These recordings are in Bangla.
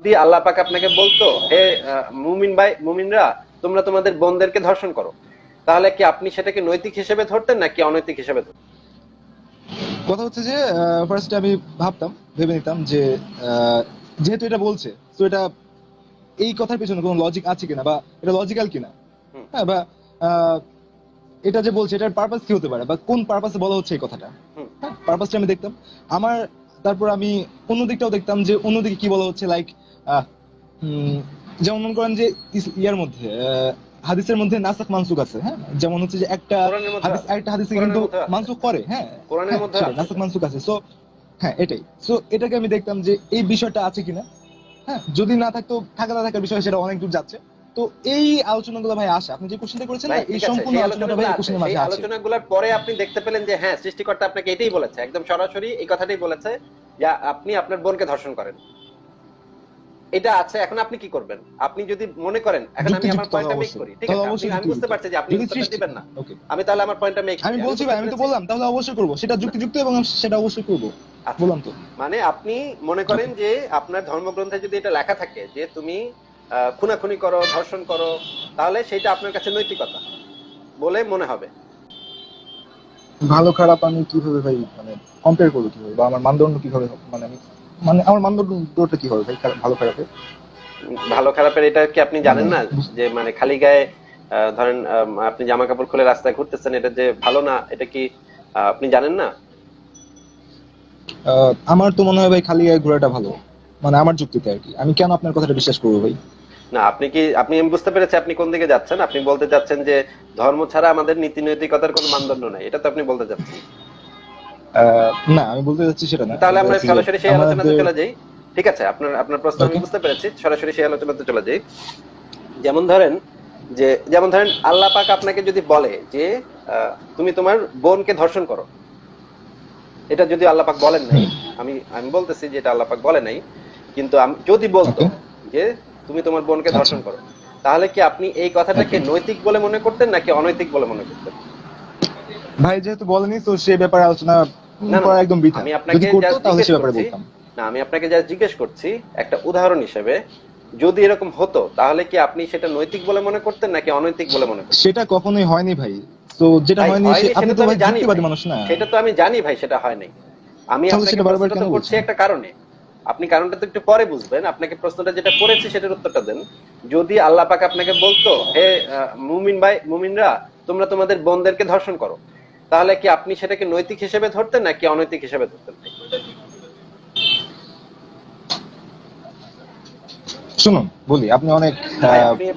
যদি আল্লাহ পাক আপনাকে বলতো হে মুমিন ভাই মুমিনরা তোমরা তোমাদের বোনদেরকে ধর্ষণ করো। তাহলে কি আপনি সেটাকে নৈতিক হিসেবে ধরতেন নাকি অনৈতিক হিসেবে ধরতেন? কথা হচ্ছে যে ফার্স্টে আমি ভাবতাম ভেবে নিতাম যে যেহেতু এটা বলছে তো এটা এই কথার পেছনে কোনো লজিক আছে কিনা বা এটা লজিক্যাল কিনা? হ্যাঁ বা এটা যে বলছে এটার পারপাস কি হতে পারে? বা কোন পারপাসে বলা হচ্ছে এই কথাটা? হ্যাঁ পারপাসটা আমি দেখতাম। আমার তারপর আমি অন্য দিকটাও দেখতাম যে অন্যদিকে কি বলা হচ্ছে লাইক যেমন মনে করেন যে ইয়ার মধ্যে হাদিসের মধ্যে নাসাক মানসুক আছে হ্যাঁ? যেমন হচ্ছে যে একটা হাদিস একটা হাদিসে কিন্তু মানসুক করে হ্যাঁ? কোরআনের হ্যাঁ, মধ্যে নাসাক মানসুক আছে। সো হ্যাঁ এটাই। সো এটাকে আমি দেখতাম যে এই বিষয়টা আছে কিনা হ্যাঁ? যদি না থাকতো থাকা না থাকার বিষয় সেটা অনেক দূর যাচ্ছে। তো এই আলোচনাগুলো ভাই আসে। আপনি যে কোশ্চেনটা করেছেন না এই সম্পূর্ণ আলোচনাটা ভাই কোশ্চেনের আছে। মাঝে আছে। আলোচনাগুলোর পরে আপনি দেখতে পেলেন যে হ্যাঁ সৃষ্টিকর্তা আপনাকে এটাই বলেছে। একদম সরাসরি এই কথাটাই বলেছে যে আপনি আপনার বোনকে ধর্ষণ করেন। এটা আছে এখন আপনি কি করবেন? আপনি যদি মনে করেন এখন আমি আমার পয়েন্টটা মেক করি ঠিক আছে? আমি বুঝতে পারছি যে আপনি উত্তরটা দিবেন না। আমি তাহলে আমার পয়েন্টটা মেক আমি বলছি ভাই আমি তো বললাম তাহলে অবশ্যই করব। সেটা যুক্তিযুক্ত এবং সেটা অবশ্যই করব। আচ্ছা। বললাম তো। মানে আপনি মনে করেন যে আপনার ধর্মগ্রন্থে যদি এটা লেখা থাকে যে তুমি খুনাখুনি করো ধর্ষণ করো তাহলে সেটা আপনার কাছে নৈতিকতা বলে মনে হবে। ভালো খারাপ আমি কীভাবে ভাই মানে কম্পেয়ার করব কীভাবে? বা আমার মানদণ্ড কীভাবে মানে আমি মানে আমার মানদণ্ডটা কি হবে ভাই? ভালো খারাপের? ভালো খারাপের এটা কি আপনি জানেন না? যে মানে খালি গায়ে ধরেন আপনি জামা কাপড় খুলে রাস্তায় ঘুরতেছেন এটা যে ভালো না এটা কি আপনি জানেন না? আমার তো মনে হয় ভাই খালি গায়ে ঘোরাটা ভালো। মানে আমার যুক্তিতে আর কি। আমি কেন আপনার কথাটা বিশ্বাস করব ভাই? না আপনি কি আপনি আমি বুঝতে পেরেছি আপনি কোন দিকে যাচ্ছেন। আপনি বলতে চাচ্ছেন যে ধর্ম ছাড়া আমাদের নীতি নৈতিকতার কোনো মানদণ্ড নাই। এটা তো আপনি বলতে চাচ্ছেন। না আমি বলতে চাচ্ছি সেটা না। তাহলে আমরা সরাসরি সেই আলোচনাতে চলে যাই। ঠিক আছে আপনার আপনার প্রশ্ন আমি বুঝতে পেরেছি। সরাসরি সেই আলোচনাতে চলে যাই। যেমন ধরেন যে যেমন ধরেন আল্লাহ পাক আপনাকে যদি বলে যে তুমি তোমার বোনকে ধর্ষণ করো এটা যদি আল্লাহ পাক বলেন নাই আমি আমি বলতেছি যে এটা আল্লাহ পাক বলে নাই কিন্তু যদি বলতো যে তুমি তোমার বোনকে আচ্ছা। ধর্ষণ করো তাহলে কি আপনি এই কথাটাকে নৈতিক বলে মনে করতেন নাকি অনৈতিক বলে মনে করতেন? ভাই যেহেতু বলেনি তো সে ব্যাপারে আলোচনা করা একদম বৃথা। আমি আপনাকে যদি করতো তাহলে সে জিজ্ঞেস ব্যাপারে করছি। বলতাম। না আমি আপনাকে যা জিজ্ঞেস করছি একটা উদাহরণ হিসেবে যদি এরকম হতো তাহলে কি আপনি সেটা নৈতিক বলে মনে করতেন নাকি অনৈতিক বলে মনে করতেন? সেটা কখনোই হয়নি ভাই। তো যেটা হয়নি আপনি তো ভাই আমি জানি যুক্তিবাদী ভাই। মানুষ না। সেটা তো আমি জানি ভাই সেটা হয় নাই আমি আপনাকে প্রশ্নটা করছি একটা কারণে। আপনি কারণটা তো একটু পরে বুঝবেন। আপনাকে প্রশ্নটা যেটা করেছি সেটার উত্তরটা দেন। যদি আল্লাহ পাক আপনাকে বলতো হে মুমিন ভাই মুমিনরা তোমরা তোমাদের বোনদেরকে ধর্ষণ করো। তাহলে কি আপনি সেটাকে নৈতিক হিসেবে ধরতেন নাকি অনৈতিক হিসেবে ধরতেন? শুনুন বলি আপনি অনেক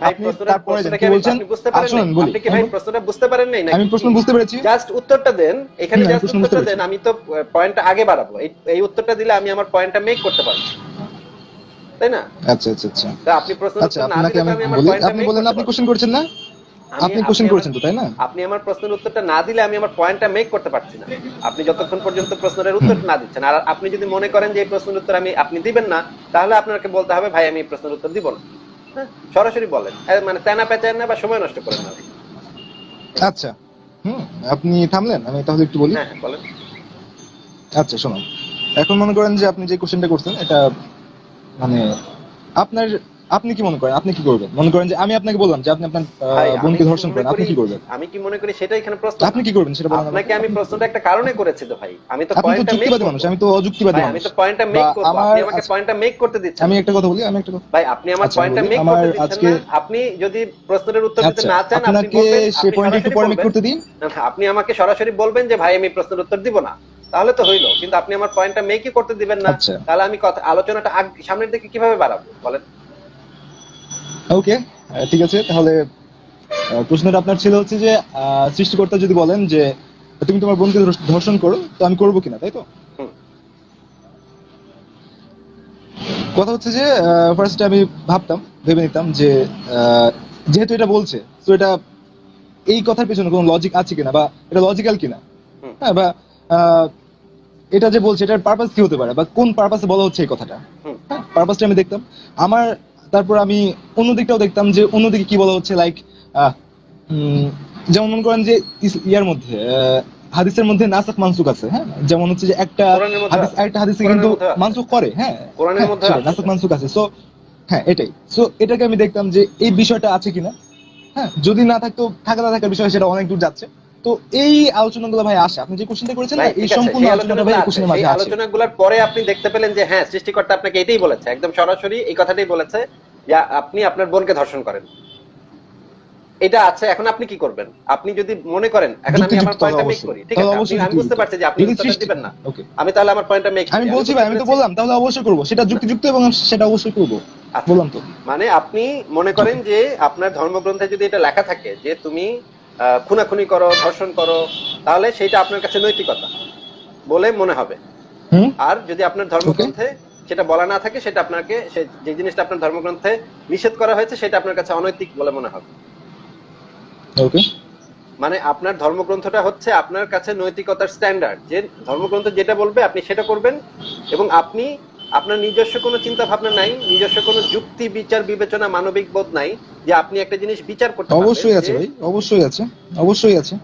আপনি তারপরে কি বলছেন? বুঝতে পারেন শুনুন নাই? বলি আপনি কি ভাই প্রশ্নটা বুঝতে পারেন নাই আমি প্রশ্ন বুঝতে পেরেছি। জাস্ট উত্তরটা দেন এখানে জাস্ট উত্তরটা দেন আমি তো পয়েন্টটা আগে বাড়াবো। এই উত্তরটা দিলে আমি আমার পয়েন্টটা মেক করতে পারব। তাই না? আচ্ছা আচ্ছা আচ্ছা। আপনি প্রশ্ন আচ্ছা আপনাকে আমি বলি আপনি করতে আপনি কোশ্চেন করছেন না? আপনি কোশ্চেন করেছেন তো তাই না? আপনি আমার প্রশ্নের উত্তরটা না দিলে আমি আমার পয়েন্টটা মেক করতে পারছি না। আপনি যতক্ষণ পর্যন্ত প্রশ্নের উত্তর না দিচ্ছেন আর আপনি যদি মনে করেন যে এই প্রশ্নের উত্তর আমি আপনি দিবেন না তাহলে আপনাকে বলতে হবে ভাই আমি এই প্রশ্নের উত্তর দিব না। হ্যাঁ, সরাসরি বলেন। মানে তেনা পেঁচায় না বা সময় নষ্ট করেন না। আচ্ছা। হুম আপনি থামলেন আমি তাহলে একটু বলি। হ্যাঁ হ্যাঁ, বলেন। আচ্ছা শুনুন। এখন মনে করেন যে আপনি যে কোশ্চেনটা করছেন এটা মানে আপনার আপনি কি মনে করেন? আপনি কি করবেন? মনে করেন যে আমি আপনাকে বললাম যে আপনি আপনার বোনকে ধর্ষণ করেন। আপনি কি করবেন? আমি কি মনে করি সেটা এখানে প্রশ্ন আপনি কি করবেন সেটা বলেন আপনাকে আমি প্রশ্নটা একটা কারণে করেছি তো ভাই। আমি তো পয়েন্টটা মেক যুক্তিবাদী মানুষ আমি তো অযুক্তিবাদী ভাই আমি তো পয়েন্টটা মেক করব। আপনি আমাকে পয়েন্টটা মেক করতে দিচ্ছেন। আমি একটা কথা বলি আমি একটা কথা ভাই আপনি আমার আচ্ছা, পয়েন্টটা মেক করতে দিচ্ছেন না। আপনি যদি প্রশ্নের উত্তর দিতে আচ্ছা না চান আপনি বলবেন সে আপনি পয়েন্ট একটু পরে মেক করতে দিন। আপনি আমাকে সরাসরি বলবেন যে ভাই আমি প্রশ্নের উত্তর দিব না। তাহলে তো হইল। কিন্তু আপনি আমার পয়েন্টটা মেকই করতে দিবেন না। আচ্ছা। তাহলে আমি কথা আলোচনাটা সামনের দিকে কীভাবে বাড়াবো? বলেন। ওকে ঠিক আছে তাহলে প্রশ্নটা আপনার ছিল হচ্ছে যে সৃষ্টিকর্তা যদি বলেন যে তুমি তোমার বোনকে ধর্ষণ করো তো আমি করব কিনা তাই তো? কথা হচ্ছে যে ফার্স্টে আমি ভাবতাম ভেবে নিতাম যে যেহেতু এটা বলছে তো এটা এই কথার পেছনে কোনো লজিক আছে কিনা বা এটা লজিক্যাল কিনা? হ্যাঁ বা এটা যে বলছে এটার পারপাস কি হতে পারে বা কোন পারপাসে বলা হচ্ছে এই কথাটা? হুম। হ্যাঁ পারপাসটা আমি দেখতাম। আমার তারপর আমি অন্য দিকটাও দেখতাম যে অন্যদিকে কি বলা হচ্ছে লাইক যেমন মনে করেন যে ইয়ার মধ্যে হাদিসের মধ্যে নাসাক মানসুক আছে হ্যাঁ? যেমন হচ্ছে যে একটা হাদিস একটা হাদিসে কিন্তু মানসুক করে হ্যাঁ? কোরআনের হ্যাঁ, মধ্যে নাসাক মানসুক আছে। সো হ্যাঁ এটাই। সো এটাকে আমি দেখতাম যে এই বিষয়টা আছে কিনা হ্যাঁ? যদি না থাকতো থাকা না থাকার বিষয় সেটা অনেক দূর যাচ্ছে। তো এই আলোচনাগুলো ভাই আসে। আপনি যে কোশ্চেনটা করেছেন না এই সম্পূর্ণ আলোচনাটা ভাই কোশ্চেনের। মাঝে আছে আলোচনাগুলোর পরে আপনি দেখতে পেলেন যে হ্যাঁ সৃষ্টিকর্তা আপনাকে এটাই বলেছে। একদম সরাসরি এই কথাটাই বলেছে যে আপনি আপনার বোনকে ধর্ষণ করেন। এটা আছে এখন আপনি কি করবেন? আপনি যদি মনে করেন এখন আমি আমার পয়েন্টটা মেক করি ঠিক আছে? আমি বুঝতে পারছি যে আপনি যদি উত্তরটা দিবেন না. আমি তাহলে আমার পয়েন্টটা মেক আমি বলছি ভাই আমি তো বললাম তাহলে অবশ্যই করব। সেটা যুক্তিযুক্ত এবং সেটা অবশ্যই করব। আচ্ছা। বললাম তো। মানে আপনি মনে করেন যে আপনার ধর্মগ্রন্থে যদি এটা লেখা থাকে যে তুমি খুনাখুনি করো ধর্ষণ করো তাহলে সেটা আপনার কাছে নৈতিকতা বলে মনে হবে। আর যদি আপনার ধর্মগ্রন্থে সেটা বলা না থাকে সেটা আপনাকে যে জিনিসটা আপনার ধর্মগ্রন্থে নিষেধ করা হয়েছে সেটা আপনার কাছে অনৈতিক বলে মনে হবে। ওকে মানে আপনার ধর্মগ্রন্থটা হচ্ছে আপনার কাছে নৈতিকতার স্ট্যান্ডার্ড যে ধর্মগ্রন্থ যেটা বলবে আপনি সেটা করবেন এবং আপনি আপনার নিজস্ব কোনো চিন্তা ভাবনা নাই নিজস্ব কোনো যুক্তি বিচার বিবেচনা মানবিক বোধ নাই যে আপনি একটা জিনিস বিচার করতে অবশ্যই আছে ভাই অবশ্যই আছে অবশ্যই আছে।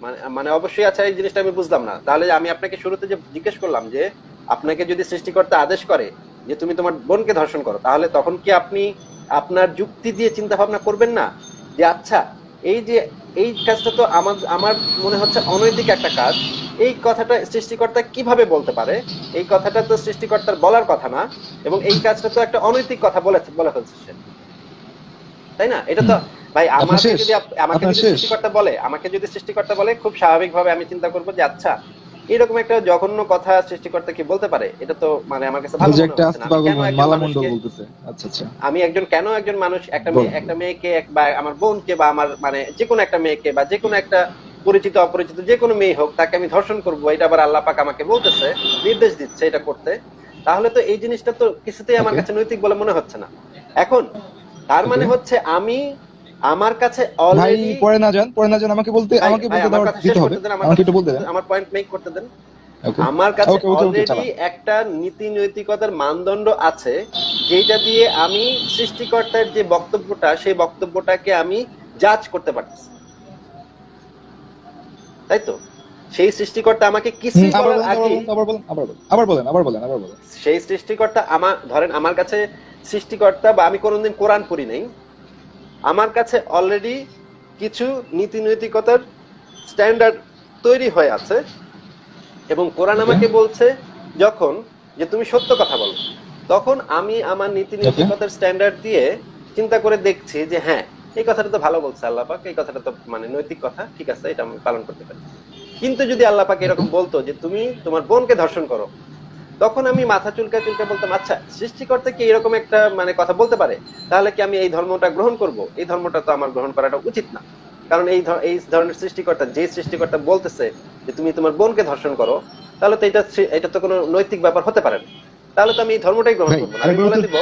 মানে মানে অবশ্যই আছে এই জিনিসটা আমি বুঝলাম না। তাহলে আমি আপনাকে শুরুতে যে জিজ্ঞেস করলাম যে আপনাকে যদি সৃষ্টিকর্তা আদেশ করে যে তুমি তোমার বোনকে ধর্ষণ করো তাহলে তখন কি আপনি আপনার যুক্তি দিয়ে চিন্তা ভাবনা করবেন না? যে আচ্ছা এই যে এই কাজটা তো আমার আমার মনে হচ্ছে অনৈতিক একটা কাজ। এই কথাটা সৃষ্টিকর্তা কীভাবে বলতে পারে? এই কথাটা তো সৃষ্টিকর্তার বলার কথা না এবং এই কাজটা তো একটা অনৈতিক কথা বলেছে বলে ফেলছে সে। তাই না? এটা তো ভাই আমাকে যদি আমাকে যদি সৃষ্টিকর্তা বলে আমাকে যদি সৃষ্টিকর্তা বলে খুব স্বাভাবিকভাবে আমি চিন্তা করব যে আচ্ছা এরকম একটা জঘন্য কথা সৃষ্টিকর্তা কি বলতে পারে? এটা তো মানে আমার কাছে ভালো মনে বলতেছে। আচ্ছা আচ্ছা। আমি একজন কেন একজন মানুষ একটা মেয়ে একটা মেয়েকে বা আমার বোনকে বা আমার মানে যে কোনো একটা মেয়েকে বা যে কোনো একটা পরিচিত অপরিচিত যে কোনো মেয়ে হোক তাকে আমি ধর্ষণ করব এটা আবার আল্লাহ পাক আমাকে বলতেছে নির্দেশ দিচ্ছে এটা করতে। তাহলে তো এই জিনিসটা তো কিছুতেই আমার কাছে নৈতিক বলে মনে হচ্ছে না। এখন তার মানে হচ্ছে আমি আমার কাছে অলরেডি পরে না যান পরে না যান আমাকে বলতে আমাকে বলতে কথা দিতে হবে। আমাকে একটু বলতে দেন। আমার পয়েন্ট মেক করতে দেন। আমার কাছে অলরেডি একটা নীতি নৈতিকতার মানদণ্ড আছে যেটা দিয়ে আমি সৃষ্টিকর্তার যে বক্তব্যটা সেই বক্তব্যটাকে আমি জাজ করতে পারতেছি। তাই তো? সেই সৃষ্টিকর্তা আমাকে কিছু হুম, আবার বলেন আগে আবার বলেন আবার বলেন আবার বলেন আবার বলেন আবার বলেন। সেই সৃষ্টিকর্তা আমার ধরেন আমার কাছে সৃষ্টিকর্তা বা আমি কোনোদিন কোরআন পড়ি নাই আমার কাছে অলরেডি কিছু নীতি নৈতিকতার স্ট্যান্ডার্ড তৈরি হয়ে আছে এবং কোরআন আমাকে বলছে যখন যে তুমি সত্য কথা বলো। তখন আমি আমার নীতি নৈতিকতার স্ট্যান্ডার্ড দিয়ে চিন্তা করে দেখছি যে হ্যাঁ এই কথাটা তো ভালো বলছে আল্লাহ পাক এই কথাটা তো মানে নৈতিক কথা ঠিক আছে এটা আমি পালন করতে পারি। কিন্তু যদি আল্লাহ পাক এরকম বলতো যে তুমি তোমার বোনকে ধর্ষণ করো তখন আমি মাথা চুলকা চুলকা বলতাম আচ্ছা সৃষ্টিকর্তা কি এরকম একটা মানে কথা বলতে পারে? তাহলে কি আমি এই ধর্মটা গ্রহণ করব? এই ধর্মটা তো আমার গ্রহণ করাটা উচিত না। কারণ এই এই ধরনের সৃষ্টিকর্তা যে সৃষ্টিকর্তা বলতেছে যে তুমি তোমার বোনকে ধর্ষণ করো তাহলে তো এটা এটা তো কোনো নৈতিক ব্যাপার হতে পারে না। তাহলে তো আমি এই ধর্মটাই গ্রহণ করব আমি বলে দিব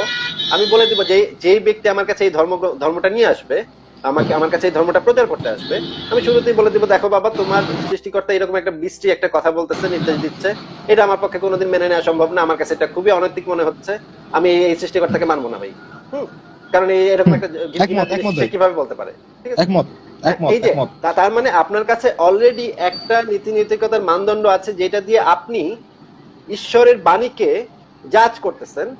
আমি বলে দিব যে যেই ব্যক্তি আমার কাছে এই ধর্ম ধর্মটা নিয়ে আসবে আমাকে আমার কাছে এই ধর্মটা প্রচার করতে আসবে। আমি শুরুতেই বলে দিব দেখো বাবা তোমার সৃষ্টিকর্তা এরকম একটা বৃষ্টি একটা কথা বলতেছে নির্দেশ দিচ্ছে। এটা আমার পক্ষে কোনোদিন মেনে নেওয়া সম্ভব না। আমার কাছে এটা খুবই অনৈতিক মনে হচ্ছে। আমি এই- সৃষ্টিকর্তাকে মানবো না ভাই। হুম। কারণ এই এরকম একটা। কীভাবে বলতে পারে? ঠিক আছে? একমত এই যে তার মানে আপনার কাছে অলরেডি একটা নীতি নৈতিকতার মানদণ্ড আছে যেটা দিয়ে আপনি ঈশ্বরের বাণীকে জাজ করতেছেন।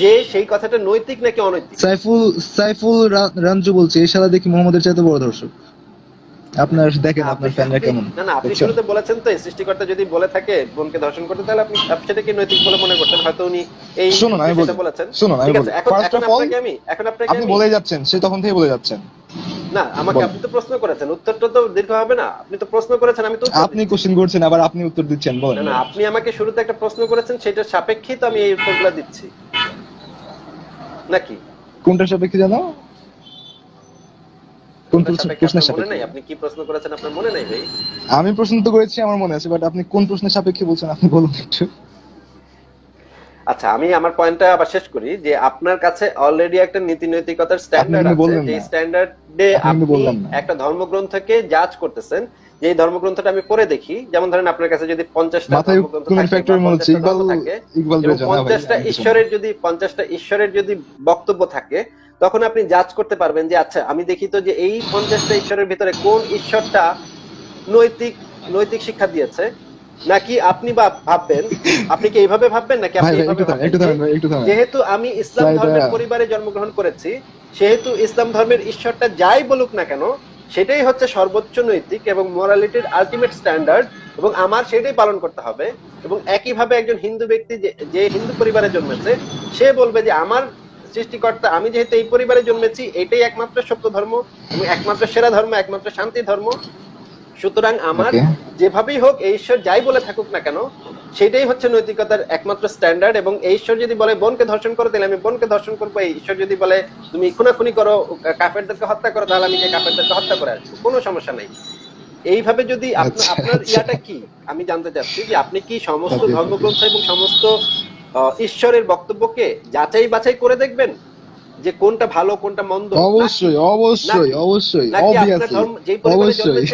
যে সেই কথাটা নৈতিক নাকি অনৈতিক সাইফুল সাইফুল রানজু বলছে এই শালা দেখি মোহাম্মদের চাইতে বড় দর্শক আপনার দেখেন আপনার আপনি- ফ্যানরা কেমন না না আপনি? শুরুতে বলেছেন তো সৃষ্টিকর্তা যদি বলে থাকে বোনকে ধর্ষণ করতে তাহলে আপনি সেটা সেটাকে নৈতিক বলে মনে করতেন হয়তো উনি এই শুনুন, আমি। বলেছেন শুনুন, আমি বলি। of all, আপনাকে আমি এখন আপনাকে আপনি বলে যাচ্ছেন সে তখন থেকে বলে যাচ্ছেন না আমাকে আপনি তো প্রশ্ন করেছেন উত্তরটা তো দীর্ঘ হবে না। আপনি তো প্রশ্ন করেছেন আমি তো উত্তর আপনি কোশ্চেন করছেন আবার আপনি উত্তর দিচ্ছেন বলেন না না আপনি আমাকে শুরুতে একটা প্রশ্ন করেছেন সেটার সাপেক্ষেই তো আমি এই উত্তরগুলো দিচ্ছি। নাকি? কোনটার সাপেক্ষে জানো? কোন আপনার প্রশ্ন- সাপেক্ষে প্রশ্নের সাপেক্ষে। নাই? আপনি কি প্রশ্ন করেছেন আপনার মনে নাই ভাই? আমি প্রশ্ন তো করেছি আমার মনে আছে বাট আপনি কোন প্রশ্নের সাপেক্ষে বলছেন আপনি বলুন একটু। আচ্ছা আমি আমার পয়েন্টটা আবার শেষ করি যে আপনার কাছে অলরেডি একটা নীতি নৈতিকতার স্ট্যান্ডার্ড আছে। যে স্ট্যান্ডার্ডে আপনি। একটা ধর্মগ্রন্থকে জাজ করতেছেন। যে ধর্মগ্রন্থটা আমি পড়ে দেখি যেমন ধরেন আপনার কাছে যদি পঞ্চাশটা মাথায় ধর্মগ্রন্থ থাকে ফ্যাক্টরি বা হচ্ছে 50টা ইকবাল ধর্ম থাকে ইকবাল এবং রেজা না ভাই পঞ্চাশটা ঈশ্বরের যদি পঞ্চাশটা ঈশ্বরের যদি বক্তব্য থাকে তখন আপনি জাজ করতে পারবেন যে আচ্ছা আমি দেখি তো যে এই পঞ্চাশটা ঈশ্বরের ভিতরে কোন ঈশ্বরটা নৈতিক নৈতিক শিক্ষা দিয়েছে। নাকি আপনি ভাববেন? আপনি কি এইভাবে ভাববেন নাকি আপনি যেহেতু আমি ইসলাম ধর্মের। পরিবারে জন্মগ্রহণ করেছি সেহেতু ইসলাম ধর্মের ঈশ্বরটা যাই বলুক না কেন সেটাই হচ্ছে সর্বোচ্চ নৈতিক এবং মোরালিটির আলটিমেট স্ট্যান্ডার্ড এবং আমার সেটাই পালন করতে হবে এবং একইভাবে একজন হিন্দু ব্যক্তি যে- যে হিন্দু পরিবারে জন্মেছে সে বলবে যে আমার সৃষ্টিকর্তা আমি যেহেতু এই পরিবারে জন্মেছি এটাই একমাত্র সত্য ধর্ম এবং একমাত্র সেরা ধর্ম একমাত্র শান্তি ধর্ম সুতরাং আমার যেভাবেই হোক এই ঈশ্বর যাই বলে থাকুক না কেন সেটাই হচ্ছে নৈতিকতার একমাত্র স্ট্যান্ডার্ড এবং এই ঈশ্বর যদি বলে বোনকে ধর্ষণ করো তাহলে আমি বোনকে ধর্ষণ করব। এই ঈশ্বর যদি বলে তুমি খুনাখুনি করো কাফেরদেরকে হত্যা করো তাহলে আমি যে কাফেরদেরকে হত্যা করে আসব। কোনো সমস্যা নাই। এইভাবে যদি আচ্ছা, আপনার আচ্ছা। ইয়াটা কি? আমি জানতে চাচ্ছি যে আপনি কি সমস্ত ধর্মগ্রন্থ এবং সমস্ত ঈশ্বরের বক্তব্যকে যাচাই বাছাই করে দেখবেন? যে কোনটা ভালো কোনটা মন্দ? অবশ্যই অবশ্যই অবশ্যই ধর্ম অবশ্যই।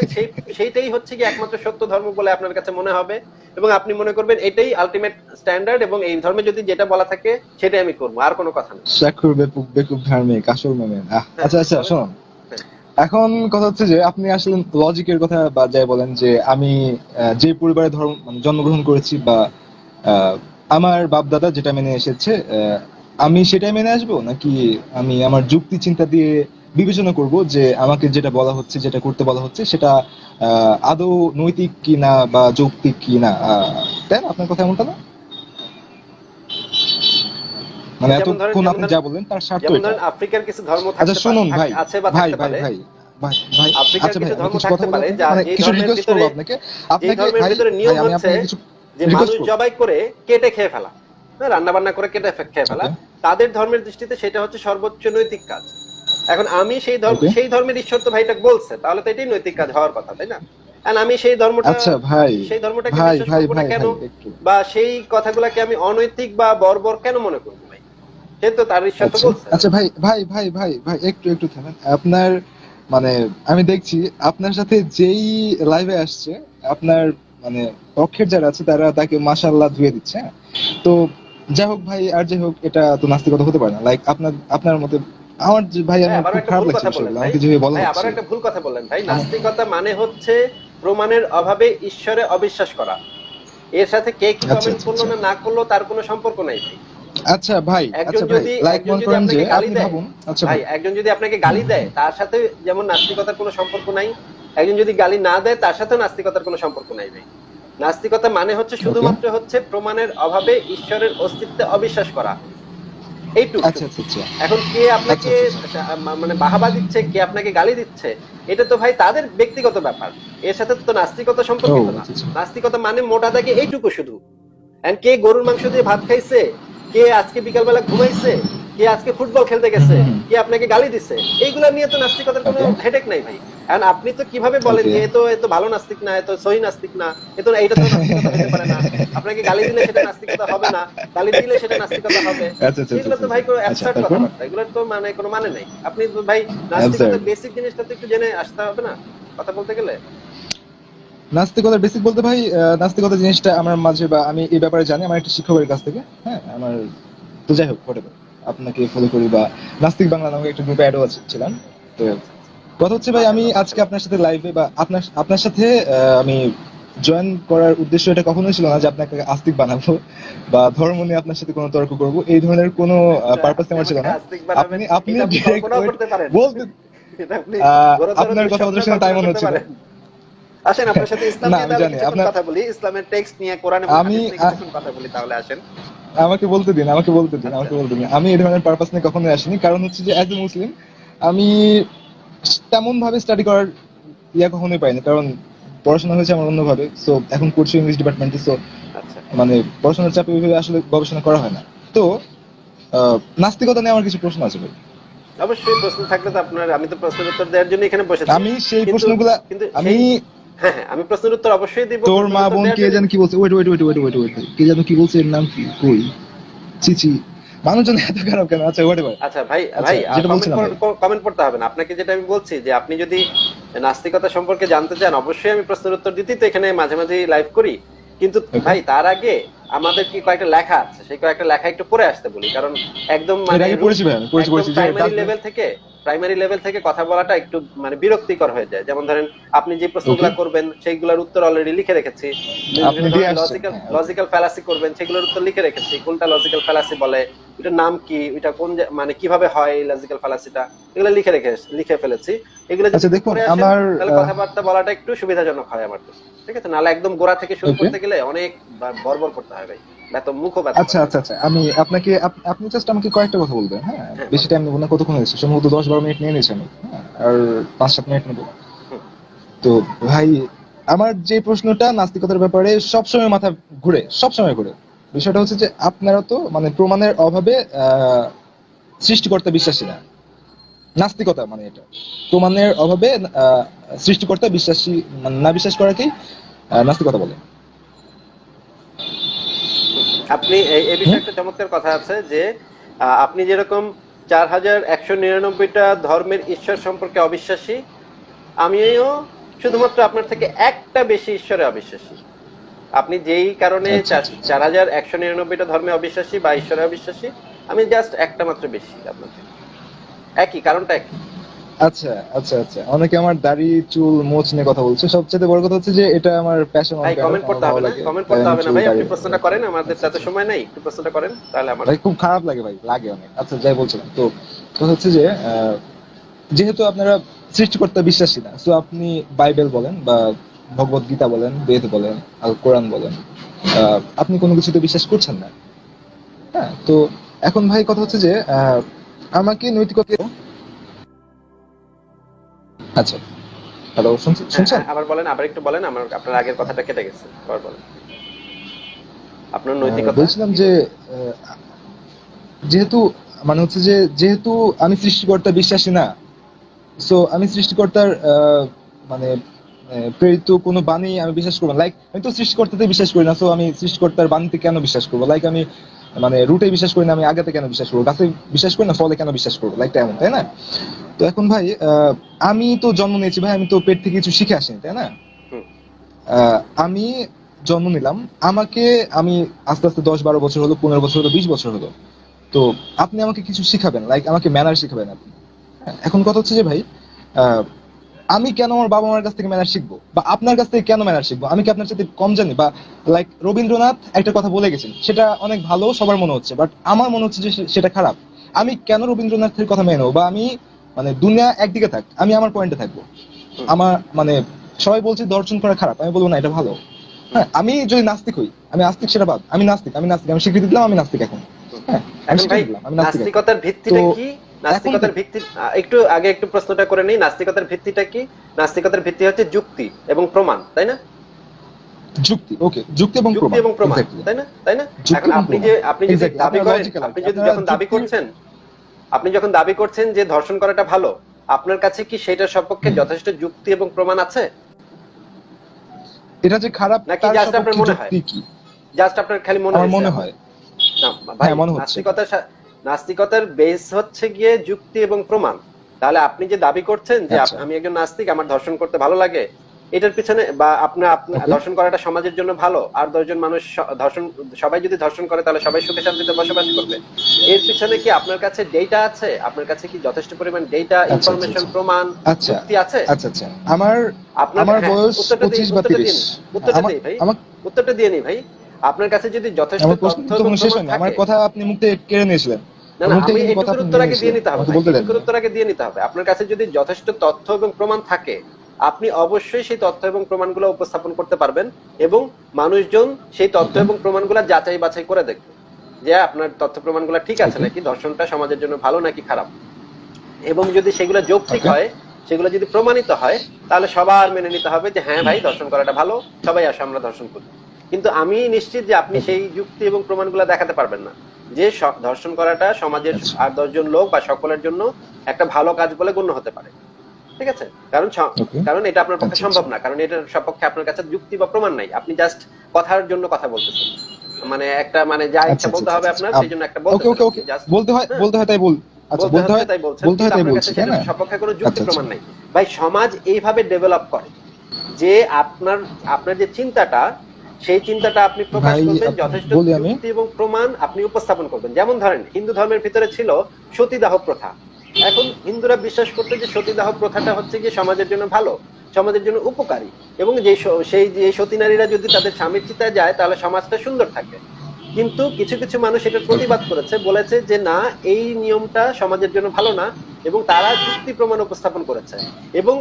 সেইটাই হচ্ছে কি একমাত্র সত্য ধর্ম বলে আপনার কাছে মনে হবে। এবং আপনি মনে করবেন এটাই আলটিমেট স্ট্যান্ডার্ড এবং এই ধর্মে যদি যেটা বলা থাকে সেটাই আমি করব আর কোনো কথা নেই স্বাক্ষর বেকুব বেকুব ধার্মিক আসল মানে আচ্ছা আচ্ছা শোনুন। এখন কথা হচ্ছে যে আপনি আসলে লজিকের কথা বা যাই বলেন যে আমি যে পরিবারে ধর্ম মানে জন্মগ্রহণ করেছি বা আহ, আমার বাপ দাদা যেটা মেনে এসেছে আহ, আমি সেটাই মেনে আসব? নাকি আমি আমার যুক্তি চিন্তা দিয়ে বিবেচনা করব যে আমাকে যেটা বলা হচ্ছে যেটা করতে বলা হচ্ছে সেটা আহ, আদৌ নৈতিক কিনা বা যৌক্তিক কিনা? তাই না? আপনার কথা এমনটা না? মানে এতক্ষণ আপনি যা বললেন তার স্বার্থ আফ্রিকার কিছু ধর্ম আচ্ছা শুনুন ভাই ভাই ভাই আচ্ছা ভাই কিছু কথা মানে এই কিছু রিকোয়েস্ট করব আপনাকে। আপনাকে আমি কিছু যে মানুষ জবাই করে কেটে খেয়ে ফেলা। রান্না বান্না করে কেটে খেয়ে ফেলা। তাদের ধর্মের দৃষ্টিতে সেটা হচ্ছে সর্বোচ্চ নৈতিক কাজ। এখন আমি সেই ধর্ম সেই ধর্মের ঈশ্বর তো ভাইটা বলছে তাহলে তো এটাই নৈতিক কাজ হওয়ার কথা তাই না? আমি সেই ধর্মটা আচ্ছা সেই ধর্মটাকে বিশ্বাস করব না কেন? বা সেই কথাগুলোকে আমি অনৈতিক বা বর্বর কেন মনে করব ভাই? সে তো তার ঈশ্বর তো আচ্ছা। বলছে। আচ্ছা ভাই ভাই ভাই ভাই ভাই একটু একটু থামেন। আপনার মানে আমি দেখছি আপনার সাথে যেই লাইভে আসছে আপনার মানে পক্ষের যারা আছে তারা তাকে মাশাআল্লাহ ধুয়ে দিচ্ছে হ্যাঁ? তো যাই হোক ভাই আর যাই হোক এটা তো নাস্তিকতা হতে পারে না। লাইক আপনার আপনার মতে আমার ভাই ভাই, আমার খুব একটা খারাপ ভুল লাগছে। আমাকে যেভাবে বলা ভাই, আবার একটা ভুল কথা বললেন ভাই। নাস্তিকতা মানে হচ্ছে প্রমাণের অভাবে ঈশ্বরে অবিশ্বাস করা। এর সাথে কে কি আচ্ছা, কমেন্ট আচ্ছা, করল না আচ্ছা। না করল তার কোনো সম্পর্ক নাই ভাই। আচ্ছা ভাই একজন আচ্ছা ভাই। যদি- লাইক মনে করেন যে আপনি ভাবুন। আচ্ছা ভাই একজন যদি আপনাকে গালি দেয় তার সাথে যেমন নাস্তিকতার কোনো সম্পর্ক নাই। একজন যদি গালি না দেয় তার সাথে নাস্তিকতার কোনো সম্পর্ক নাই ভাই। নাস্তিকতা মানে হচ্ছে শুধুমাত্র হচ্ছে প্রমাণের অভাবে ঈশ্বরের অস্তিত্বে অবিশ্বাস করা। এইটুকু। আচ্ছা আচ্ছা আচ্ছা। এখন কে আপনাকে মানে বাহাবা দিচ্ছে কে আপনাকে গালি দিচ্ছে এটা তো ভাই তাদের ব্যক্তিগত ব্যাপার। এর সাথে তো নাস্তিকতা সম্পর্কিত না। নাস্তিকতা মানে মোটা দাগে এইটুকু শুধু। কে গরুর মাংস দিয়ে ভাত খাইছে কে আজকে বিকালবেলা ঘুমাইছে কে আজকে ফুটবল খেলতে গেছে কে আপনাকে গালি দিচ্ছে এইগুলা নিয়ে তো নাস্তিকতার কোনো হেডেক নাই ভাই। কারণ আপনি তো কীভাবে বলেন যে এ তো এ তো ভালো নাস্তিক না এ তো সহি নাস্তিক না এ তো এইটা তো নাস্তিকতা হতে পারে না আপনাকে গালি দিলে সেটা নাস্তিকতা হবে না গালি দিলে সেটা নাস্তিকতা হবে। আচ্ছা আচ্ছা এগুলো তো ভাই কোনো অ্যাবস্ট্রাক্ট? কথাবার্তা এগুলোর তো মানে কোনো মানে নাই। আপনি ভাই নাস্তিকতার বেসিক জিনিসটা তো একটু জেনে আসতে হবে না কথা বলতে গেলে? নাস্তিকতা বেসিক বলতে ভাই নাস্তিকতা জিনিসটা আমার মাঝে বা আমি এই ব্যাপারে জানি আমার একটা শিক্ষকের কাছ থেকে হ্যাঁ আমার তো যাই হোক whatever, আপনাকে ফলো করি বা নাস্তিক বাংলা নামে একটা গ্রুপে অ্যাডও ছিলাম তো কথা হচ্ছে ভাই আমি আজকে আপনার সাথে লাইভে বা আপনার আপনার সাথে আমি জয়েন করার উদ্দেশ্য এটা কখনোই ছিল না যে আপনাকে আস্তিক বানাবো বা ধর্ম নিয়ে আপনার সাথে কোনো তর্ক করব এই ধরনের কোনো পারপাস আমার ছিল না আপনি আপনি। বলতে আপনার কথা বলতে শুনে তাই মনে। পারেন। আসেন আপনার সাথে ইসলাম নিয়ে কথা বলি ইসলামের টেক্সট নিয়ে কোরআন এবং আমি, হাদিস নিয়ে কথা বলি তাহলে আসেন। আমাকে বলতে দিন আমাকে বলতে দিন আমাকে বলতে দিন। আমি এই ধরনের পারপাস নিয়ে আসিনি কারণ হচ্ছে যে অ্যাজ এ মুসলিম আমি তেমন ভাবে স্টাডি করার ইয়া কখনোই পাইনি কারণ পড়াশোনা হয়েছে আমার অন্যভাবে সো এখন করছি ইংলিশ ডিপার্টমেন্টে সো মানে পড়াশোনার চাপে ওইভাবে আসলে গবেষণা করা হয় না। তো নাস্তিকতা নিয়ে আমার কিছু প্রশ্ন আছে ভাই। অবশ্যই প্রশ্ন থাকলে তো আপনার আমি তো প্রশ্নের উত্তর দেওয়ার জন্য এখানে বসেছি আমি সেই প্রশ্নগুলা কিন্তু আমি হ্যাঁ হ্যাঁ আমি প্রশ্নের উত্তর অবশ্যই দিব। তোর মা বোন কে জন্য- কি বলছে? Wait wait wait wait wait wait. কে জানো কি বলছে? এর নাম কি? কই? চিচি মানুষজন এত খারাপ কেন? আচ্ছা হোয়াট ওয়েট আচ্ছা ভাই আচ্ছা, ভাই কমেন্ট করতে হবে না। আপনাকে যেটা আমি বলছি যে আপনি যদি নাস্তিকতা সম্পর্কে জানতে চান অবশ্যই আমি প্রশ্নের উত্তর দিতে তো এখানে মাঝে মাঝে লাইভ করি। কিন্তু ভাই তার আগে আমাদের কি কয়েকটা লেখা আছে? সেই কয়েকটা লেখা একটু পড়ে আসতে বলি কারণ একদম যে প্রাইমারি লেভেল থেকে প্রাইমারি লেভেল থেকে কথা বলাটা একটু মানে বিরক্তিকর হয়ে যায়। যেমন ধরেন আপনি যে প্রশ্নগুলো করবেন সেইগুলোর উত্তর অলরেডি লিখে রেখেছি। লজিক্যাল। ফ্যালাসি করবেন সেগুলোর উত্তর লিখে রেখেছি। কোনটা লজিক্যাল ফ্যালাসি বলে এটার নাম কি এটা কোন মানে কীভাবে হয় লজিক্যাল ফ্যালাসিটা এগুলো লিখে রেখে লিখে ফেলেছি। এগুলো যদি আচ্ছা, কথাবার্তা বলাটা একটু সুবিধাজনক হয় আমার কাছে। ঠিক আছে? নাহলে একদম গোড়া থেকে শুরু করতে গেলে অনেক বরবর করতে হয় ভাই। আচ্ছা আচ্ছা আচ্ছা। আমি আপনাকে আপনি জাস্ট আমাকে কয়েকটা কথা বলবেন হ্যাঁ? হ্যাঁ, বেশি টাইম নেব না কতক্ষণ হয়েছে? সম্ভবত দশ বারো মিনিট নিয়ে নিয়েছি আমি হ্যাঁ, আর পাঁচ সাত মিনিট নেব। তো ভাই আমার যে প্রশ্নটা নাস্তিকতার ব্যাপারে সবসময় মাথা ঘুরে সবসময় ঘুরে। বিষয়টা হচ্ছে যে আপনারা তো মানে প্রমাণের অভাবে আহ, সৃষ্টিকর্তা বিশ্বাসী না। নাস্তিকতা মানে এটা। প্রমাণের অভাবে সৃষ্টিকর্তা বিশ্বাসী মানে না বিশ্বাস করাকেই নাস্তিকতা বলে। আপনি এই- বিষয়ে একটা চমৎকার কথা আছে যে আপনি যেরকম চার হাজার একশো নিরানব্বইটা ধর্মের ঈশ্বর সম্পর্কে অবিশ্বাসী আমিও শুধুমাত্র আপনার থেকে একটা বেশি ঈশ্বরে অবিশ্বাসী। আপনি যেই কারণে চার- আচ্ছা, আচ্ছা। চার হাজার একশো নিরানব্বইটা ধর্মে অবিশ্বাসী বা ঈশ্বরে অবিশ্বাসী আমি জাস্ট একটা মাত্র বেশি আপনার থেকে একই কারণটা একই। আচ্ছা আচ্ছা আচ্ছা। অনেকে আমার দাড়ি চুল মোচ নিয়ে কথা বলছে। সবচেয়ে বড় কথা হচ্ছে যে এটা আমার প্যাশন ভাই কমেন্ট করতে হবে না কমেন্ট করতে হবে না ভাই আপনি প্রশ্নটা করেন আমাদের এত সময় নাই একটু প্রশ্নটা করেন তাহলে আমার ভাই খুব খারাপ লাগে ভাই লাগে অনেক। আচ্ছা যাই বলছিলাম তো কথা হচ্ছে যে যেহেতু আপনারা সৃষ্টিকর্তা বিশ্বাসী না তো আপনি বাইবেল বলেন বা ভগবত গীতা বলেন বেদ বলেন আল কোরআন বলেন আহ, আপনি কোনো কিছুতে বিশ্বাস করছেন না? হ্যাঁ তো এখন ভাই কথা হচ্ছে যে আহ, আমাকে নৈতিকতা আচ্ছা। হ্যালো শুনছেন শুনছেন? হ্যাঁ, আবার বলেন আবার একটু বলেন আমার আপনার আগের কথাটা কেটে গেছে আবার বলেন। আপনার নৈতিকতা বলছিলাম যে যেহেতু মানে হচ্ছে যে যেহেতু আমি সৃষ্টিকর্তা বিশ্বাসী না সো আমি সৃষ্টিকর্তার আহ, মানে প্রেরিত কোনো বাণী আমি বিশ্বাস করব লাইক আমি তো সৃষ্টিকর্তাতে বিশ্বাস করি না সো আমি সৃষ্টিকর্তার বাণীতে কেন বিশ্বাস করব? লাইক আমি মানে রুটে বিশ্বাস করি না আমি আগাতে কেন বিশ্বাস করব? গাছে বিশ্বাস করি না ফলে কেন বিশ্বাস করব? লাইক এমন তাই না? তো এখন ভাই আমি তো জন্ম নিয়েছি ভাই আমি তো পেট থেকে কিছু শিখে আসিনি তাই না? আহ, আমি জন্ম নিলাম আমাকে আমি আস্তে আস্তে দশ বারো বছর হলো পনেরো বছর হলো বিশ বছর হলো। তো আপনি আমাকে কিছু শিখাবেন লাইক আমাকে ম্যানার শিখাবেন আপনি। এখন কথা হচ্ছে যে ভাই আহ, আমি কেন আমার বাবা মার কাছ থেকে ম্যানার শিখব? বা আপনার কাছ থেকে কেন ম্যানার শিখব? আমি কি আপনার সাথে কম জানি? বা লাইক রবীন্দ্রনাথ একটা কথা বলে গেছেন সেটা অনেক ভালো সবার মনে হচ্ছে বাট আমার মনে হচ্ছে যে সেটা খারাপ। আমি কেন রবীন্দ্রনাথের কথা মেনে নেব? বা আমি মানে দুনিয়া একদিকে থাক আমি আমার পয়েন্টে থাকব। আমার মানে সবাই বলছে দর্শন করা খারাপ আমি বলব না এটা ভালো। হ্যাঁ আমি যদি নাস্তিক হই আমি নাস্তিক সেটা বাদ। আমি নাস্তিক আমি নাস্তিক আমি স্বীকৃতি দিলাম আমি নাস্তিক এখন। হ্যাঁ আমি। নাস্তিকতার ভিত্তিটা কি? নাস্তিকতার ভিত্তি একটু আগে একটু প্রশ্নটা করে নেই নাস্তিকতার ভিত্তিটা কি? নাস্তিকতার ভিত্তি হচ্ছে যুক্তি এবং প্রমাণ তাই না? যুক্তি ওকে যুক্তি এবং যুক্তি এবং প্রমাণ তাই না? তাই না? এখন আপনি যে আপনি যদি দাবি করেন আপনি যদি যখন দাবি করছেন আপনি যখন দাবি করছেন যে ধর্ষণ করাটা ভালো আপনার কাছে কি সেটার সপক্ষে যথেষ্ট যুক্তি এবং প্রমাণ আছে? এটা যে খারাপ নাকি just আপনার মনে হয়? জাস্ট আপনার খালি মনে হয়েছে? মনে হয়। না, ভাই, হ্যাঁ, হচ্ছে। নাস্তিকতার নাস্তিকতার বেস হচ্ছে গিয়ে যুক্তি এবং প্রমাণ। তাহলে আপনি যে দাবি করছেন যে আচ্ছা। আমি একজন নাস্তিক আমার ধর্ষণ করতে ভালো লাগে এটার পিছনে বা আপনার. ধর্ষণ করাটা সমাজের জন্য ভালো আর দশজন মানুষ ধর্ষণ সবাই যদি ধর্ষণ করে তাহলে সবাই সুখে শান্তিতে বসবাস করবে। এর পিছনে কি আপনার কাছে ডেটা আছে? আপনার কাছে কি যথেষ্ট পরিমাণ ডেটা আচ্ছা, ইনফরমেশন আচ্ছা। প্রমাণ যুক্তি আছে? আচ্ছা আচ্ছা। আমার আপনার আমার হ্যাঁ, বয়স উত্তরটা দিন, পঁচিশ বা উত্তরটা তিরিশ। দিন, উত্তরটা আমার দিন ভাই। উত্তরটা দিয়ে নি ভাই। আপনার কাছে যদি যথেষ্ট তথ্য আমার কথা আপনি মুখ থেকে কেড়ে নিয়েছিলেন। আপনি আপনার কাছে যদি যথেষ্ট তথ্য এবং প্রমাণ থাকে অবশ্যই সেই তথ্য এবং প্রমাণগুলো উপস্থাপন করতে পারবেন এবং মানুষজন সেই তথ্য এবং প্রমাণগুলো যাচাই বাছাই করে দেখবে যে আপনার তথ্য প্রমাণগুলো ঠিক আছে নাকি ধর্ষণটা সমাজের জন্য ভালো নাকি খারাপ। এবং যদি সেগুলো যৌক্তিক. হয় সেগুলো যদি প্রমাণিত হয় তাহলে সবার মেনে নিতে হবে যে হ্যাঁ ভাই ধর্ষণ করাটা ভালো সবাই আসে আমরা ধর্ষণ করি। কিন্তু আমি নিশ্চিত যে আপনি সেই যুক্তি এবং প্রমাণগুলো দেখাতে পারবেন না। যে ধর্ষণ করাটা সমাজের আচ্ছা। আর দশজন লোক বা সকলের জন্য একটা ভালো কাজ বলে গণ্য হতে পারে। ঠিক আছে? কারণ কারণ এটা আপনার পক্ষে আচ্ছা, সম্ভব না। কারণ এটার সপক্ষে আপনার কাছে যুক্তি বা প্রমাণ নাই। আপনি জাস্ট কথার জন্য কথা বলতেছেন। মানে একটা মানে যা আচ্ছা, ইচ্ছা বলতে আচ্ছা, হবে আচ্ছা, আপনার আচ্ছা। সেই জন্য একটা বলতে ওকে ওকে বলতে হয় হ্যাঁ। বলতে হয় তাই বল আচ্ছা বলতে হয় তাই বলছেন। বলতে হয় তাই আপনার বলছি কাছে তাই না সপক্ষে কোনো যুক্তি আচ্ছা, আচ্ছা। প্রমাণ নাই। ভাই সমাজ এইভাবে ডেভেলপ করে যে আপনার আপনার যে চিন্তাটা সেই চিন্তাটা আপনি প্রকাশ করবেন যথেষ্ট যুক্তি এবং প্রমাণ আপনি উপস্থাপন করবেন। যেমন ধরেন হিন্দু ধর্মের ভিতরে ছিল সতীদাহ প্রথা। এখন হিন্দুরা বিশ্বাস করতে যে সতীদাহ প্রথাটা হচ্ছে কি সমাজের জন্য ভালো সমাজের জন্য উপকারী। এবং যে সেই যে সতী নারীরা যদি তাদের স্বামীর চিতায় যায় তাহলে সমাজটা সুন্দর থাকে। কিন্তু কিছু কিছু মানুষ এটার প্রতিবাদ করেছে বলেছে যে না এই নিয়মটা সমাজের জন্য ভালো না। এবং তারা যুক্তি প্রমাণ উপস্থাপন করেছে। এবং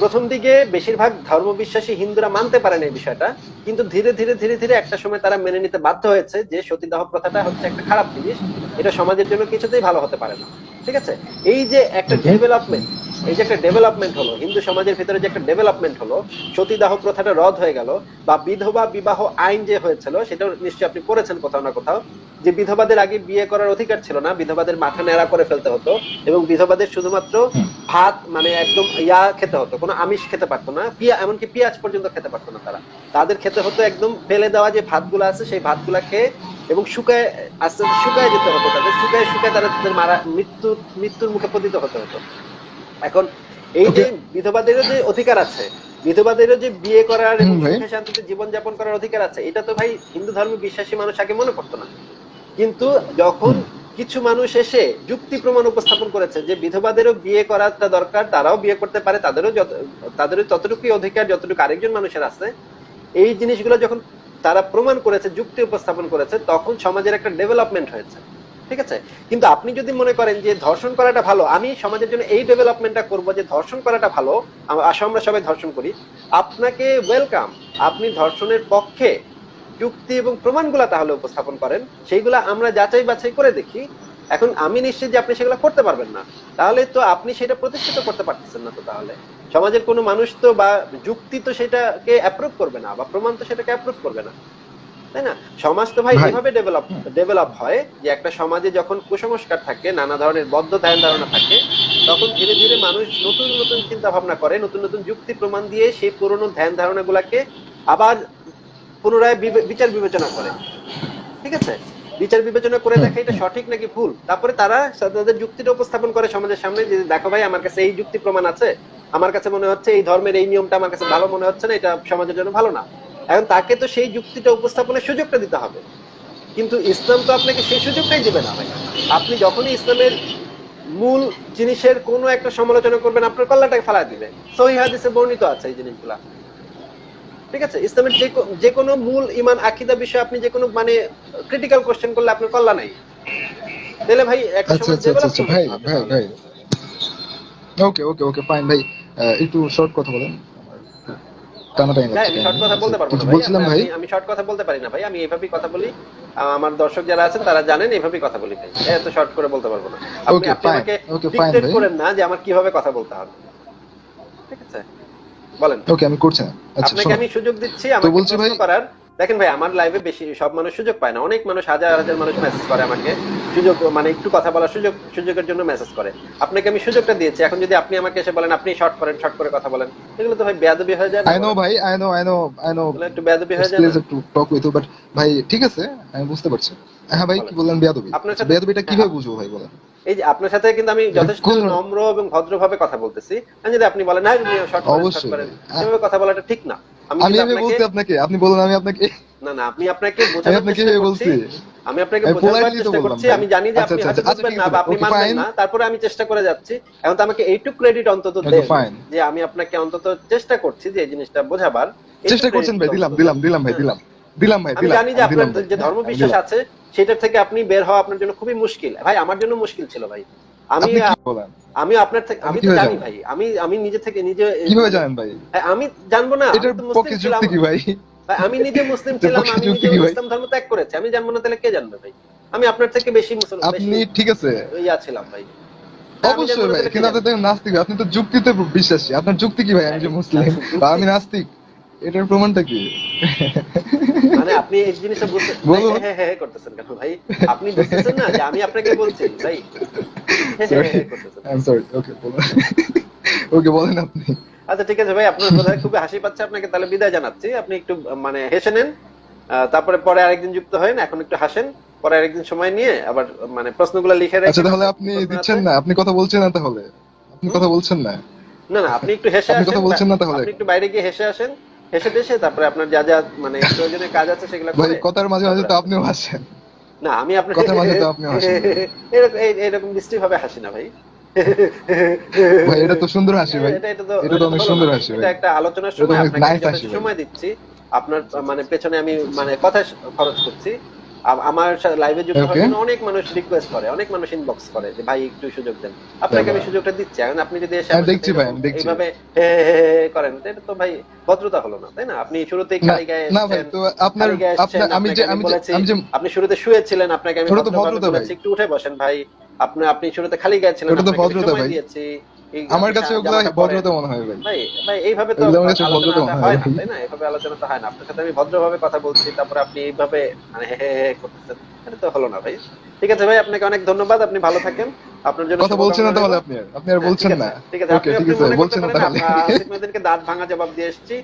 প্রথম দিকে বেশিরভাগ ধর্ম বিশ্বাসী হিন্দুরা মানতে পারেন এই বিষয়টা, কিন্তু ধীরে ধীরে ধীরে ধীরে একটা সময় তারা মেনে নিতে বাধ্য হয়েছে যে সতীদাহ প্রথাটা হচ্ছে একটা খারাপ জিনিস, এটা সমাজের জন্য কিছুতেই ভালো হতে পারে না। ঠিক আছে? এই যে একটা ডেভেলপমেন্ট এই যে একটা ডেভেলপমেন্ট হলো হিন্দু সমাজের ভিতরে যে একটা ডেভেলপমেন্ট হলো সতীদাহ প্রথাটা রদ হয়ে গেল বা বিধবা বিবাহ আইন যে হয়েছিল সেটাও নিশ্চয়ই আপনি পড়েছেন কোথাও না কোথাও যে বিধবাদের আগে বিয়ে করার অধিকার ছিল না বিধবাদের মাথা নেড়া করে ফেলতে হতো এবং বিধবাদের শুধুমাত্র ভাত মানে একদম ইয়া খেতে হতো কোনো আমিষ খেতে পারতো না পিয়া এমনকি পেঁয়াজ পর্যন্ত খেতে পারতো না তারা। তাদের খেতে হতো একদম ফেলে দেওয়া যে ভাতগুলো আছে সেই ভাতগুলা খেয়ে এবং শুকায় আস্তে আস্তে শুকায় যেতে হতো তাদের। শুকায় শুকায় তারা তাদের মারা মৃত্যু মৃত্যুর মুখে পতিত হতে হতো। এখন এই যে বিধবাদেরও যে অধিকার আছে বিধবাদেরও যে বিয়ে করার শান্তিতে জীবনযাপন করার অধিকার আছে এটা তো ভাই হিন্দু ধর্মে বিশ্বাসী মানুষ আগে মনে করতো না। কিন্তু যখন কিছু মানুষ এসে যুক্তি প্রমাণ উপস্থাপন করেছে যে বিধবাদেরও বিয়ে করাটা দরকার তারাও বিয়ে করতে পারে তাদেরও তাদেরও ততটুকুই অধিকার যতটুকু আরেকজন মানুষের আছে এই জিনিসগুলো যখন তারা প্রমাণ করেছে, যুক্তি উপস্থাপন করেছে, তখন সমাজের একটা ডেভেলপমেন্ট হয়েছে। ঠিক আছে? কিন্তু আপনি যদি মনে করেন যে ধর্ষণ করাটা ভালো, আমি সমাজের জন্য এই ডেভেলপমেন্টটা করব যে ধর্ষণ করাটা ভালো, আম- আসো আমরা সবাই ধর্ষণ করি, আপনাকে ওয়েলকাম আপনি ধর্ষণের পক্ষে যুক্তি এবং প্রমাণগুলা তাহলে উপস্থাপন করেন, সেইগুলা আমরা যাচাই বাছাই করে দেখি এখন আমি নিশ্চিত যে আপনি সেগুলো করতে পারবেন না। তাহলে তো আপনি সেটা প্রতিষ্ঠিত করতে পারতেছেন না তো তাহলে। সমাজের কোনো মানুষ তো বা যুক্তি তো সেটাকে অ্যাপ্রুভ করবে না বা প্রমাণ তো সেটাকে অ্যাপ্রুভ করবে না। তাই না? সমাজ তো ভাই। এভাবে ডেভেলপ ডেভেলপ হয় যে একটা সমাজে যখন কুসংস্কার থাকে নানা ধরনের বদ্ধ ধ্যান ধারণা থাকে তখন ধীরে ধীরে মানুষ নতুন নতুন চিন্তা ভাবনা করে নতুন নতুন যুক্তি প্রমাণ দিয়ে সেই পুরনো ধ্যান ধারণা গুলাকে আবার পুনরায় বিচার বিবেচনা করে। ঠিক আছে? বিচার বিবেচনা করে দেখে এটা সঠিক নাকি ভুল? তারপরে তারা তাদের যুক্তিটা উপস্থাপন করে সমাজের সামনে যে দেখো ভাই আমার কাছে এই যুক্তি প্রমাণ আছে। আমার কাছে মনে হচ্ছে এই ধর্মের এই নিয়মটা আমার কাছে ভালো মনে হচ্ছে না এটা সমাজের জন্য ভালো না। এখন তাকে তো সেই যুক্তিটা উপস্থাপনের সুযোগটা দিতে হবে। কিন্তু ইসলাম তো আপনাকে সেই সুযোগটাই দেবে না ভাই। আপনি যখনই ইসলামের মূল জিনিসের কোনো একটা সমালোচনা করবেন আপনার কল্লাটাকে ফেলা দিবে। সহি হাদিসে বর্ণিত আছে এই জিনিসগুলা। ঠিক আছে ইসলামের যে যে কোনো মূল ইমান আকিদা বিষয়ে আপনি যে কোনো মানে ক্রিটিক্যাল কোশ্চেন করলে আপনার কল্লা নাই। তাহলে ভাই আচ্ছা আচ্ছা আচ্ছা ভাই ভাই ভাই। ওকে ওকে ওকে ফাইন ভাই। একটু শর্ট কথা বলেন। আমি শর্ট কথা বলতে পারব না কিছু ভাই। বলছিলাম ভাই। আমি- আমি শর্ট কথা বলতে পারি না ভাই। আমি এইভাবেই কথা বলি। আমার দর্শক যারা আছেন তারা জানেন এইভাবেই কথা বলি ভাই। এত শর্ট করে বলতে পারব না। আপনি. আমাকে ডিকটেট। করেন না যে আমার কীভাবে কথা বলতে হবে। ঠিক আছে? বলেন। ওকে আমি করছি না। আচ্ছা আপনাকে আমি সুযোগ দিচ্ছি আমাকে বলছি প্রশ্ন ভাই- করার। দেখেন ভাই আমার লাইভে বেশি সব মানুষ সুযোগ পায় না। অনেক মানুষ হাজার হাজার মানুষ মেসেজ করে আমাকে। সুযোগ মানে একটু কথা বলার সুযোগ সুযোগের জন্য মেসেজ করে। আপনাকে আমি সুযোগটা দিয়েছি। এখন যদি আপনি আমাকে এসে বলেন আপনি শর্ট করেন শর্ট করে কথা বলেন। এগুলো তো ভাই বেয়াদবি হয়ে যায় আই নো ভাই I know I know I know একটু বেয়াদবি হয়ে যায় না। প্লিজ একটু টক উইথ বাট ভাই ঠিক আছে আমি বুঝতে পারছি। হ্যাঁ ভাই কি বললেন বেয়াদবি? আপনার সাথে- বেয়াদবিটা কীভাবে বুঝব ভাই বলেন। এই যে আপনার সাথে কিন্তু আমি যথেষ্ট নম্র এবং ভদ্রভাবে কথা বলতেছি। যদি আপনি বলেন না অবশ্যই। এভাবে কথা বলাটা ঠিক না। আমি আমি কিন্তু আপনাকে আপনি বলেন আমি আপনাকে না না আপনি আপনাকে বোঝানোর চেষ্টা করছি। আমি আপনাকে বোঝানোর চেষ্টা করছি। আমি জানি যে আচ্ছা, আপনি আচ্ছা, হয়তো আচ্ছা, বুঝবেন ঠিক না বা আপনি মানবেন না। তারপরে আমি চেষ্টা করে যাচ্ছি। এখন তো আমাকে এইটুক ক্রেডিট অন্তত দেন। যে আমি আপনাকে অন্তত চেষ্টা করছি যে এই জিনিসটা বোঝাবার। চেষ্টা করছেন ভাই দিলাম দিলাম দিলাম ভাই হ্যাঁ। দিলাম। দিলাম ভাই দিলাম আমি জানি যে আপনার যে হ্যাঁ, ধর্মবিশ্বাস আছে সেটার থেকে আপনি বের হওয়া আপনার জন্য খুবই মুশকিল। ভাই আমার জন্য মুশকিল ছিল ভাই। আমি আমি আপনার থেকে আমি তো জানি ভাই। আমি আমি নিজে থেকে নিজে কীভাবে জানেন ভাই? হ্যাঁ, আমি জানব না। এটার পক্ষে মুসলিম ছিলাম যুক্তি কি ভাই? আমি নিজে মুসলিম ছিলাম আমি নিজে? ইসলাম ধর্ম ত্যাগ করেছি। আমি জানব না তাহলে কে জানবে ভাই? আমি আপনার থেকে বেশি মুসলমান আপনি ঠিক আছে। ইয়া ছিলাম ভাই। হ্যাঁ, অবশ্যই ভাই কিন্তু আপনি তো নাস্তিক আপনি তো যুক্তিতে বিশ্বাসী। আপনার যুক্তি কি ভাই? আমি যে মুসলিম। আমি নাস্তিক। এটার প্রমাণটা কি? মানে আপনি এই জিনিসটা বুঝতে হ্যাঁ হ্যাঁ হ্যাঁ করতেছেন কেন ভাই? আপনি বুঝতেছেন না যে আমি আপনাকে বলছি ভাই। হ্যাঁ, হ্যাঁ, হ্যাঁ, সরি ওকে বলুন। ওকে বলেন আপনি। আচ্ছা ঠিক আছে ভাই আপনার বোধহয় খুবই হাসি পাচ্ছে আপনাকে তাহলে বিদায় জানাচ্ছি। আপনি একটু মানে হেসে নেন। তারপরে পরে আরেকদিন যুক্ত হন এখন একটু হাসেন। পরে আরেকদিন সময় নিয়ে আবার মানে প্রশ্নগুলো লিখে রাখেন আচ্ছা তাহলে আপনি দিচ্ছেন না? আপনি কথা বলছেন না তাহলে? আপনি কথা বলছেন না? না না আপনি একটু হেসে আসেন কথা বলছেন না তাহলে? আপনি একটু বাইরে গিয়ে হেসে আসেন। হেসে টেসে তারপরে আপনার যা যা মানে প্রয়োজনীয় কাজ আছে সেগুলো ভাই করে। কথার মাঝে মাঝে তো আপনিও হাসেন। না আমি আপনার কথার মাঝে তো আপনিও হাসেন। এরকম এই- এরকম মিষ্টি ভাবে হাসি না ভাই। ভাই এটা তো সুন্দর হাসি ভাই। এটা এটা তো এটা তো অনেক সুন্দর। হাসি এটা ভাই। একটা আলোচনার সময় আপনাকে। সময় দিচ্ছি। আপনার মানে পেছনে আমি মানে কথা খরচ করছি। আমার লাইভে যুক্ত হওয়ার জন্য অনেক মানুষ রিকোয়েস্ট করে অনেক মানুষ ইনবক্স করে যে ভাই একটু সুযোগ দেন। আপনাকে আমি সুযোগটা দিচ্ছি। এখন আপনি যদি এসে হ্যাঁ, দেখছি ভাই, দেখছি। এইভাবে হে করেন এটা তো ভাই ভদ্রতা হলো না তাই না? আপনি শুরুতেই খালি গায়ে না ভাই তো আপনার আমি যে আমি যে আপনি শুরুতে শুয়েছিলেন আপনাকে আমি ভদ্রতা। বলেছি, একটু উঠে বসেন ভাই। আপনি আপনি শুরুতে খালি গায়ে ছিলেন আপনাকে সময়। দিয়েছি। আমার কাছে ওগুলো পরেন। ভদ্রতা মনে হয় ভাই। ভাই এইভাবে তো মনে হয়। না তাই না? এইভাবে আলোচনা তো হয় না। আপনার সাথে আমি ভদ্রভাবে কথা বলছি তারপর আপনি এইভাবে মানে হে হে করতেছেন এটা তো হলো না ভাই। ঠিক আছে ভাই আপনাকে অনেক ধন্যবাদ আপনি ভালো থাকেন। আপনার জন্য কথা বলছেন না তাহলে আপনি আপনি আর হ্যাঁ, বলছেন না। ঠিক আছে আপনি আপনি মনে করতে বলছেন না পারেন তাহলে। আহ, দাঁত ভাঙা জবাব দিয়ে এসেছি।